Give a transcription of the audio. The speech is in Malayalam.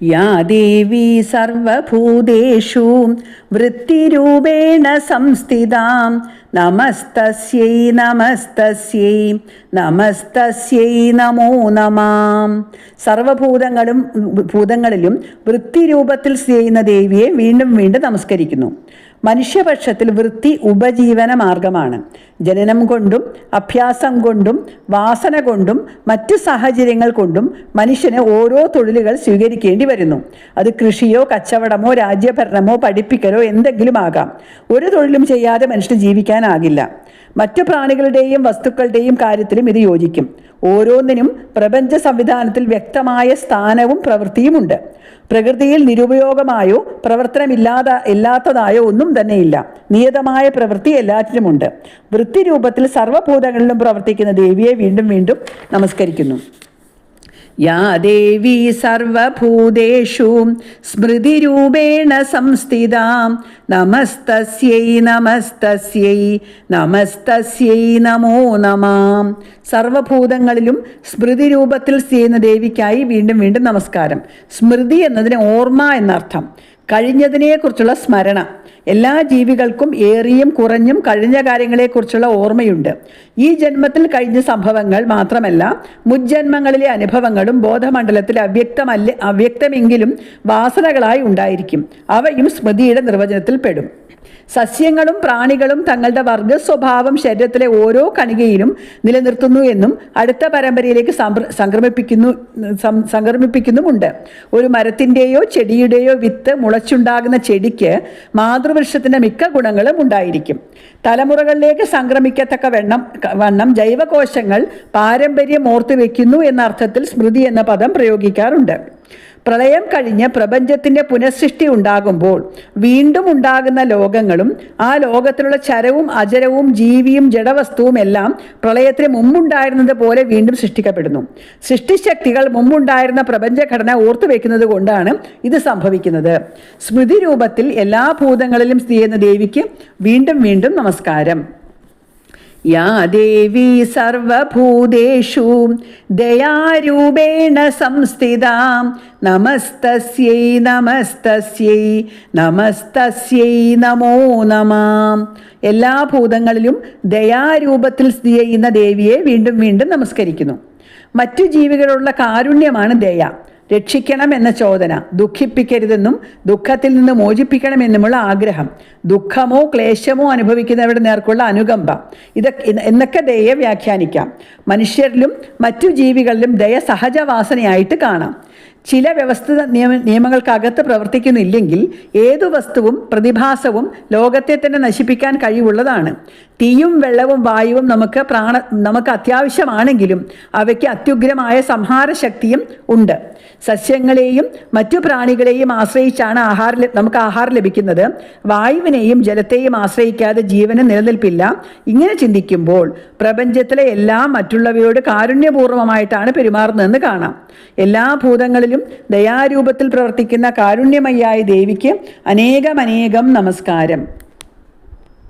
യാ देवी सर्वभूतेषु वृत्तिरूपेण संस्थितां नमस्तस्यै नमस्तस्यै നമസ്തസ്യൈ നമോ നമാം. സർവഭൂതങ്ങളും ഭൂതങ്ങളിലും വൃത്തിരൂപത്തിൽ സ്ഥിതി ചെയ്യുന്ന ദേവിയെ വീണ്ടും വീണ്ടും നമസ്കരിക്കുന്നു. മനുഷ്യപക്ഷത്തിൽ വൃത്തി ഉപജീവന മാർഗമാണ്. ജനനം കൊണ്ടും അഭ്യാസം കൊണ്ടും വാസന കൊണ്ടും മറ്റു സാഹചര്യങ്ങൾ കൊണ്ടും മനുഷ്യന് ഓരോ തൊഴിലുകൾ സ്വീകരിക്കേണ്ടി വരുന്നു. അത് കൃഷിയോ കച്ചവടമോ രാജ്യഭരണമോ പഠിപ്പിക്കലോ എന്തെങ്കിലും ആകാം. ഒരു തൊഴിലും ചെയ്യാതെ മനുഷ്യന് ജീവിക്കാനാകില്ല. മറ്റു പ്രാണികളുടെയും വസ്തുക്കളുടെയും കാര്യത്തിലും ഇത് യോജിക്കും. ഓരോന്നിനും പ്രപഞ്ച സംവിധാനത്തിൽ വ്യക്തമായ സ്ഥാനവും പ്രവൃത്തിയുമുണ്ട് പ്രകൃതിയിൽ നിരുപയോഗമായോ പ്രവർത്തനമില്ലാതെ ഇല്ലാത്തതായോ ഒന്നും തന്നെയില്ല. നിയതമായ പ്രവൃത്തി എല്ലാറ്റിനുമുണ്ട്. വൃത്തിരൂപത്തിൽ സർവഭൂതങ്ങളിലും പ്രവർത്തിക്കുന്ന ദേവിയെ വീണ്ടും വീണ്ടും നമസ്കരിക്കുന്നു. യാ ദേവി സർവഭൂതേഷു സ്മൃതിരൂപേണ സംസ്ഥിതാം നമസ്തസ്യൈ നമസ്തസ്യൈ നമസ്തസ്യൈ നമോ നമാം. സർവഭൂതങ്ങളിലും സ്മൃതി രൂപത്തിൽ ചെയ്യുന്ന ദേവിക്കായി വീണ്ടും വീണ്ടും നമസ്കാരം. സ്മൃതി എന്നതിന് ഓർമ്മ എന്നർത്ഥം. കഴിഞ്ഞതിനെക്കുറിച്ചുള്ള സ്മരണ. എല്ലാ ജീവികൾക്കും ഏറിയും കുറഞ്ഞും കഴിഞ്ഞ കാര്യങ്ങളെക്കുറിച്ചുള്ള ഓർമ്മയുണ്ട്. ഈ ജന്മത്തിൽ കഴിഞ്ഞ സംഭവങ്ങൾ മാത്രമല്ല മുജ്ജന്മങ്ങളിലെ അനുഭവങ്ങളും ബോധമണ്ഡലത്തിൽ അവ്യക്തമല്ല അവ്യക്തമെങ്കിലും വാസനകളായി ഉണ്ടായിരിക്കും. അവയും സ്മൃതിയുടെ നിർവചനത്തിൽ പെടും. സസ്യങ്ങളും പ്രാണികളും തങ്ങളുടെ വർഗ സ്വഭാവം ശരീരത്തിലെ ഓരോ കണികയിലും നിലനിർത്തുന്നു എന്നും അടുത്ത പരമ്പരയിലേക്ക് സംക്രമിപ്പിക്കുന്നു സംക്രമിപ്പിക്കുന്നുമുണ്ട്. ഒരു മരത്തിന്റെയോ ചെടിയുടെയോ വിത്ത് മുളച്ചുണ്ടാകുന്ന ചെടിക്ക് മാതൃവൃക്ഷത്തിന്റെ മിക്ക ഗുണങ്ങളും ഉണ്ടായിരിക്കും. തലമുറകളിലേക്ക് സംക്രമിക്കത്തക്ക വെണ്ണം വണ്ണം ജൈവകോശങ്ങൾ പാരമ്പര്യം ഓർത്തുവെക്കുന്നു എന്ന അർത്ഥത്തിൽ സ്മൃതി എന്ന പദം പ്രയോഗിക്കാറുണ്ട്. പ്രളയം കഴിഞ്ഞ് പ്രപഞ്ചത്തിന്റെ പുനഃസൃഷ്ടി ഉണ്ടാകുമ്പോൾ വീണ്ടും ഉണ്ടാകുന്ന ലോകങ്ങളും ആ ലോകത്തിലുള്ള ചരവും അചരവും ജീവിയും ജഡവസ്തുവും എല്ലാം പ്രളയത്തിന് മുമ്പുണ്ടായിരുന്നത് പോലെ വീണ്ടും സൃഷ്ടിക്കപ്പെടുന്നു. സൃഷ്ടിശക്തികൾ മുമ്പുണ്ടായിരുന്ന പ്രപഞ്ചഘടന ഓർത്തുവെക്കുന്നത് കൊണ്ടാണ് ഇത് സംഭവിക്കുന്നത്. സ്മൃതി രൂപത്തിൽ എല്ലാ ഭൂതങ്ങളിലും സ്ഥിതി ചെയ്യുന്ന ദേവിക്ക് വീണ്ടും വീണ്ടും നമസ്കാരം. യാ ദേവി സർവഭൂതേഷു ദയാരൂപേണ സംസ്ഥിതാം നമസ്തസ്യൈ നമസ്തസ്യൈ നമസ്തസ്യൈ നമോ നമാം. എല്ലാ ഭൂതങ്ങളിലും ദയാരൂപത്തിൽ സ്ഥിതി ചെയ്യുന്ന ദേവിയെ വീണ്ടും വീണ്ടും നമസ്കരിക്കുന്നു. മറ്റു ജീവികളുള്ള കാരുണ്യമാണ് ദയ. രക്ഷിക്കണം എന്ന ചോദന. ദുഃഖിപ്പിക്കരുതെന്നും ദുഃഖത്തിൽ നിന്ന് മോചിപ്പിക്കണമെന്നുമുള്ള ആഗ്രഹം. ദുഃഖമോ ക്ലേശമോ അനുഭവിക്കുന്നവരുടെ നേർക്കുള്ള അനുകമ്പ. ഇത് എന്നൊക്കെ ദയയെ വ്യാഖ്യാനിക്കാം. മനുഷ്യരിലും മറ്റു ജീവികളിലും ദയ സഹജവാസനയായിട്ട് കാണാം. ചില വ്യവസ്ഥിത നിയമ നിയമങ്ങൾക്കകത്ത് പ്രവർത്തിക്കുന്നില്ലെങ്കിൽ ഏതു വസ്തുവും പ്രതിഭാസവും ലോകത്തെ തന്നെ നശിപ്പിക്കാൻ കഴിവുള്ളതാണ്. തീയും വെള്ളവും വായുവും നമുക്ക് പ്രാണ നമുക്ക് അത്യാവശ്യമാണെങ്കിലും അവയ്ക്ക് അത്യുഗ്രമായ സംഹാര ശക്തിയും ഉണ്ട്. സസ്യങ്ങളെയും മറ്റു പ്രാണികളെയും ആശ്രയിച്ചാണ് ആഹാരം നമുക്ക് ആഹാരം ലഭിക്കുന്നത്. വായുവിനെയും ജലത്തെയും ആശ്രയിക്കാതെ ജീവന് നിലനിൽപ്പില്ല. ഇങ്ങനെ ചിന്തിക്കുമ്പോൾ പ്രപഞ്ചത്തിലെ എല്ലാം മറ്റുള്ളവയോട് കാരുണ്യപൂർവമായിട്ടാണ് പെരുമാറുന്നതെന്ന് കാണാം. എല്ലാ ഭൂതങ്ങളിലും ദയാരൂപത്തിൽ പ്രവർത്തിക്കുന്ന കാരുണ്യമയ്യായ ദേവിക്ക് അനേകമനേകം നമസ്കാരം.